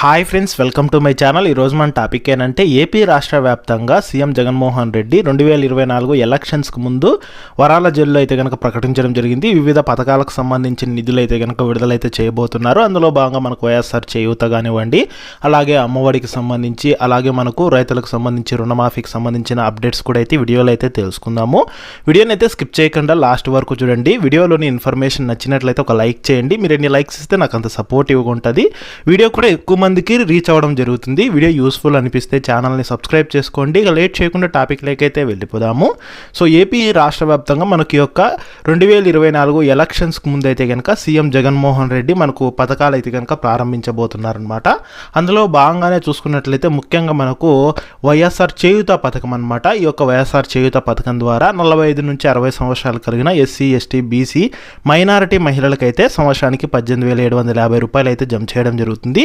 Hi friends welcome to my channel. ఈరోజు మన topic ఏంటంటే ఏపీ రాష్ట్ర వ్యాప్తంగా సీఎం జగన్మోహన్ రెడ్డి రెండు వేల ఇరవై నాలుగు ఎలక్షన్స్కి ముందు వరాల జైల్లో అయితే కనుక ప్రకటించడం జరిగింది. వివిధ పథకాలకు సంబంధించిన నిధులు అయితే కనుక విడుదలైతే చేయబోతున్నారు. అందులో భాగంగా మనకు వైఎస్ఆర్ చేయూత కానివ్వండి అలాగే అమ్మఒడికి సంబంధించి అలాగే మనకు రైతులకు సంబంధించి రుణమాఫీకి సంబంధించిన అప్డేట్స్ కూడా అయితే వీడియోలో అయితే తెలుసుకుందాము. వీడియోని అయితే స్కిప్ చేయకుండా లాస్ట్ వరకు చూడండి. వీడియోలోని ఇన్ఫర్మేషన్ నచ్చినట్లయితే ఒక లైక్ చేయండి. మీరు ఎన్ని లైక్స్ ఇస్తే నాకు అంత సపోర్టివ్గా ఉంటుంది. వీడియో కూడా ఎక్కువ మందికి రీచ్ అవ్వడం జరుగుతుంది. వీడియో యూస్ఫుల్ అనిపిస్తే ఛానల్ని సబ్స్క్రైబ్ చేసుకోండి. ఇక లేట్ చేయకుండా టాపిక్ లేకైతే వెళ్ళిపోదాము. సో ఏపీ రాష్ట్ర వ్యాప్తంగా మనకి యొక్క రెండు వేల ఇరవై నాలుగు ఎలక్షన్స్కి ముందైతే కనుక సీఎం జగన్మోహన్ రెడ్డి మనకు పథకాలు అయితే కనుక ప్రారంభించబోతున్నారనమాట అందులో భాగంగానే చూసుకున్నట్లయితే ముఖ్యంగా మనకు వైఎస్ఆర్ చేయుత పథకం అనమాట ఈ యొక్క వైఎస్ఆర్ చేయుత పథకం ద్వారా నలభై ఐదు నుంచి అరవై సంవత్సరాలు కలిగిన ఎస్సీ ఎస్టీ బీసీ మైనారిటీ మహిళలకైతే సంవత్సరానికి పద్దెనిమిది వేల ఏడు వందల యాభై రూపాయలు అయితే జమ చేయడం జరుగుతుంది.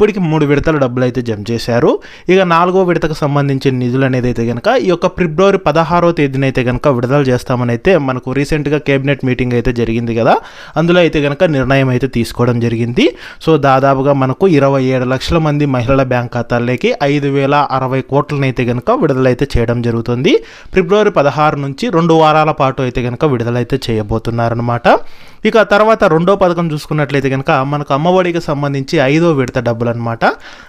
ఇప్పటికి మూడు విడతల డబ్బులు అయితే జమ చేశారు. ఇక నాలుగో విడతకు సంబంధించిన నిధులు అనేది అయితే కనుక ఈ యొక్క ఫిబ్రవరి పదహారో తేదీన అయితే కనుక విడుదల చేస్తామని అయితే మనకు రీసెంట్గా కేబినెట్ మీటింగ్ అయితే జరిగింది కదా అందులో అయితే కనుక నిర్ణయం అయితే తీసుకోవడం జరిగింది. సో దాదాపుగా మనకు ఇరవై ఏడు లక్షల మంది మహిళల బ్యాంక్ ఖాతాల్లోకి ఐదు వేల అరవై కోట్లనైతే కనుక విడుదలైతే చేయడం జరుగుతుంది. ఫిబ్రవరి పదహారు నుంచి రెండు వారాల పాటు అయితే కనుక విడుదలైతే చేయబోతున్నారనమాట ఇక తర్వాత రెండో పథకం చూసుకున్నట్లయితే కనుక మనకు అమ్మఒడికి సంబంధించి ఐదో విడత డబ్బులు అనమాట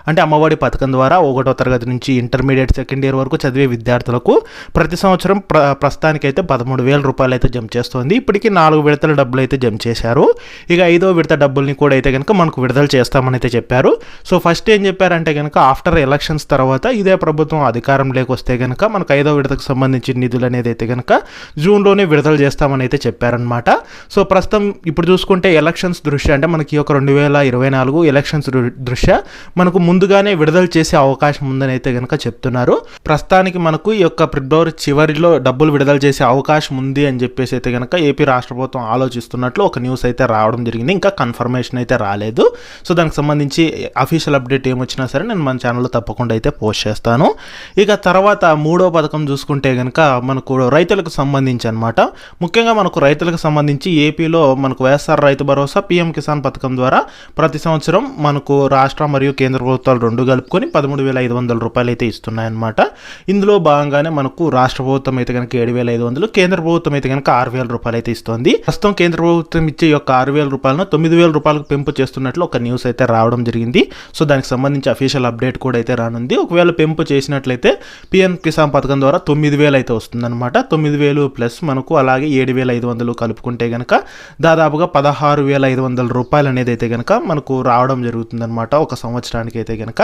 అంటే అమ్మఒడి పథకం ద్వారా ఒకటో తరగతి నుంచి ఇంటర్మీడియట్ సెకండ్ ఇయర్ వరకు చదివే విద్యార్థులకు ప్రతి సంవత్సరం ప్ర ప్రస్తుతానికైతే పదమూడు వేల రూపాయలు అయితే జమ చేస్తుంది. ఇప్పటికీ నాలుగు విడతల డబ్బులు అయితే జమ చేశారు. ఇక ఐదో విడత డబ్బుల్ని కూడా అయితే కనుక మనకు విడుదల చేస్తామని అయితే చెప్పారు. సో ఫస్ట్ ఏం చెప్పారంటే కనుక ఆఫ్టర్ ఎలక్షన్స్ తర్వాత ఇదే ప్రభుత్వం అధికారం లేకొస్తే కనుక మనకు ఐదో విడతకు సంబంధించిన నిధులు అనేది అయితే కనుక జూన్లోనే విడుదల చేస్తామని అయితే చెప్పారనమాట సో ప్రస్తుతం ఇప్పుడు చూసుకుంటే ఎలక్షన్స్ దృష్ట్యా అంటే మనకి ఒక రెండు వేల ఇరవై నాలుగు ఎలక్షన్స్ దృష్ట్యా మనకు ముందుగానే విడుదల చేసే అవకాశం ఉందని అయితే కనుక చెప్తున్నారు. ప్రస్తుతానికి మనకు ఈ యొక్క ఫిబ్రవరి చివరిలో డబ్బులు విడుదల చేసే అవకాశం ఉంది అని చెప్పేసి అయితే కనుక ఏపీ రాష్ట్ర ప్రభుత్వం ఆలోచిస్తున్నట్లు ఒక న్యూస్ అయితే రావడం జరిగింది. ఇంకా కన్ఫర్మేషన్ అయితే రాలేదు. సో దానికి సంబంధించి అఫీషియల్ అప్డేట్ ఏమొచ్చినా సరే నేను మన ఛానల్లో తప్పకుండా అయితే పోస్ట్ చేస్తాను. ఇక తర్వాత మూడో పథకం చూసుకుంటే కనుక మనకు రైతులకు సంబంధించి అనమాట ముఖ్యంగా మనకు రైతులకు సంబంధించి ఏపీలో మనకు వైఎస్ఆర్ రైతు భరోసా పీఎం కిసాన్ పథకం ద్వారా ప్రతి సంవత్సరం మనకు రాష్ట్ర మరియు కేంద్ర ప్రభుత్వాలు రెండు కలుపుకొని పదమూడు వేల ఐదు వందల రూపాయలు అయితే ఇస్తున్నాయన్నమాట. ఇందులో భాగంగానే మనకు రాష్ట్ర ప్రభుత్వం అయితే కనుక ఏడు వేల ఐదు వందలు కేంద్ర ప్రభుత్వం అయితే కనుక ఆరు వేల రూపాయలు అయితే ఇస్తుంది. ప్రస్తుతం కేంద్ర ప్రభుత్వం ఇచ్చే యొక్క ఆరు వేల రూపాయలను తొమ్మిది వేల రూపాయలకు పెంపు చేస్తున్నట్లు ఒక న్యూస్ అయితే రావడం జరిగింది. సో దానికి సంబంధించి అఫీషియల్ అప్డేట్ కూడా అయితే రానుంది. ఒకవేళ పెంపు చేసినట్లయితే పిఎం కిసాన్ పథకం ద్వారా తొమ్మిది వేలు అయితే వస్తుందన్నమాట. తొమ్మిది వేలు ప్లస్ మనకు అలాగే ఏడు వేల ఐదు వందలు కలుపుకుంటే కనుక దాదాపుగా పదహారు వేల ఐదు వందల రూపాయలు అనేది అయితే కనుక మనకు రావడం జరుగుతుందన్నమాట. ఒక సంవత్సరానికి అయితే కనుక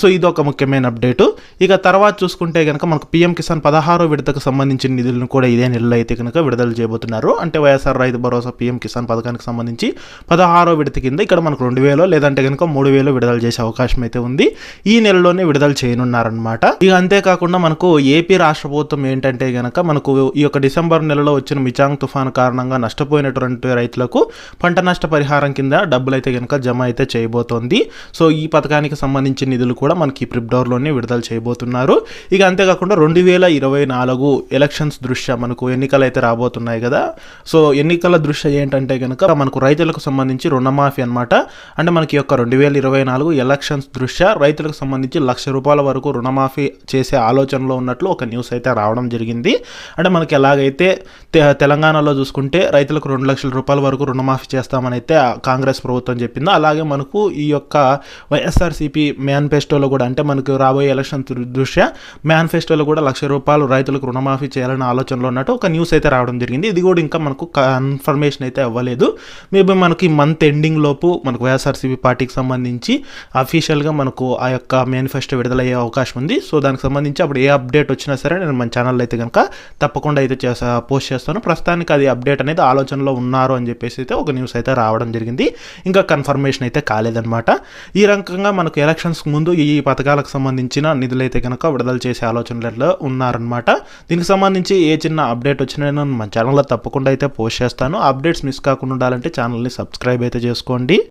సో ఇది ఒక ముఖ్యమైన అప్డేటు. ఇక తర్వాత చూసుకుంటే కనుక మనకు పిఎం కిసాన్ పదహారో విడతకు సంబంధించిన నిధులను కూడా ఇదే నెలలో అయితే కనుక విడుదల చేయబోతున్నారు. అంటే వైఎస్ఆర్ రైతు భరోసా పిఎం కిసాన్ పథకానికి సంబంధించి పదహారో విడత కింద ఇక్కడ మనకు రెండు వేలు లేదంటే కనుక మూడు వేలు విడుదల చేసే అవకాశం అయితే ఉంది. ఈ నెలలోనే విడుదల చేయనున్నారనమాట ఇక అంతేకాకుండా మనకు ఏపీ రాష్ట్ర ప్రభుత్వం ఏంటంటే గనక మనకు ఈ యొక్క డిసెంబర్ నెలలో వచ్చిన మిచాంగ్ తుఫాను కారణంగా నష్టపోయినటువంటి రైతులకు పంట నష్ట పరిహారం కింద డబ్బులు అయితే కనుక జమ అయితే చేయబోతోంది. సో ఈ పథకానికి సంబంధించిన నిధులు కూడా మనకి ఫిబ్రవరిలోనే విడుదల చేయబోతున్నారు. ఇక అంతేకాకుండా రెండు వేల ఇరవై నాలుగు ఎలక్షన్స్ దృష్ట్యా మనకు ఎన్నికలు అయితే రాబోతున్నాయి కదా. సో ఎన్నికల దృష్ట్యా ఏంటంటే కనుక మనకు రైతులకు సంబంధించి రుణమాఫీ అన్నమాట. అంటే మనకి ఈ యొక్క రెండు వేల ఇరవై నాలుగు ఎలక్షన్స్ దృష్ట్యా రైతులకు సంబంధించి లక్ష రూపాయల వరకు రుణమాఫీ చేసే ఆలోచనలో ఉన్నట్లు ఒక న్యూస్ అయితే రావడం జరిగింది. అంటే మనకి ఎలాగైతే తె- తెలంగాణలో చూసుకుంటే రైతులకు రెండు లక్షల రూపాయల వరకు రుణమాఫీ చేస్తామని అయితే కాంగ్రెస్ ప్రభుత్వం చెప్పిందో. అలాగే మనకు ఈ యొక్క వైఎస్ఆర్సీపీ మేనిఫెస్టోలో కూడా అంటే మనకు రాబోయే ఎలక్షన్ దృష్ట్యా మేనిఫెస్టోలో కూడా లక్ష రూపాయలు రైతులకు రుణమాఫీ చేయాలనే ఆలోచనలో ఉన్నట్టు ఒక న్యూస్ అయితే రావడం జరిగింది. ఇది కూడా ఇంకా మనకు కన్ఫర్మేషన్ అయితే అవ్వలేదు. మేబీ మనకి మంత్ ఎండింగ్ లోపు మనకు వైఎస్ఆర్సీపీ పార్టీకి సంబంధించి అఫీషియల్గా మనకు ఆ యొక్క మేనిఫెస్టో విడుదలయ్యే అవకాశం ఉంది. సో దానికి సంబంధించి అప్పుడు ఏ అప్డేట్ వచ్చినా సరే నేను మన ఛానల్ అయితే కనుక తప్పకుండా అయితే చేసా పోస్ట్ చేస్తాను. ప్రస్తుతానికి అది అప్డేట్ అనేది ఆలోచనలో ఉన్నారు అని చెప్పేసి అయితే ఒక న్యూస్ అయితే రావడం జరిగింది. ఇంకా కన్ఫర్మేషన్ అయితే కాలేదన్నమాట. ఈ రకంగా మనకు ఎలక్షన్స్ ముందు ఈ పథకాలకు సంబంధించిన నిధులైతే కనుక విడుదల చేసే ఆలోచనలలో ఉన్నారనమాట దీనికి సంబంధించి ఏ చిన్న అప్డేట్ వచ్చినా నేను మన ఛానల్లో తప్పకుండా అయితే పోస్ట్ చేస్తాను. అప్డేట్స్ మిస్ కాకుండా ఉండాలంటే ఛానల్ని సబ్స్క్రైబ్ అయితే చేసుకోండి.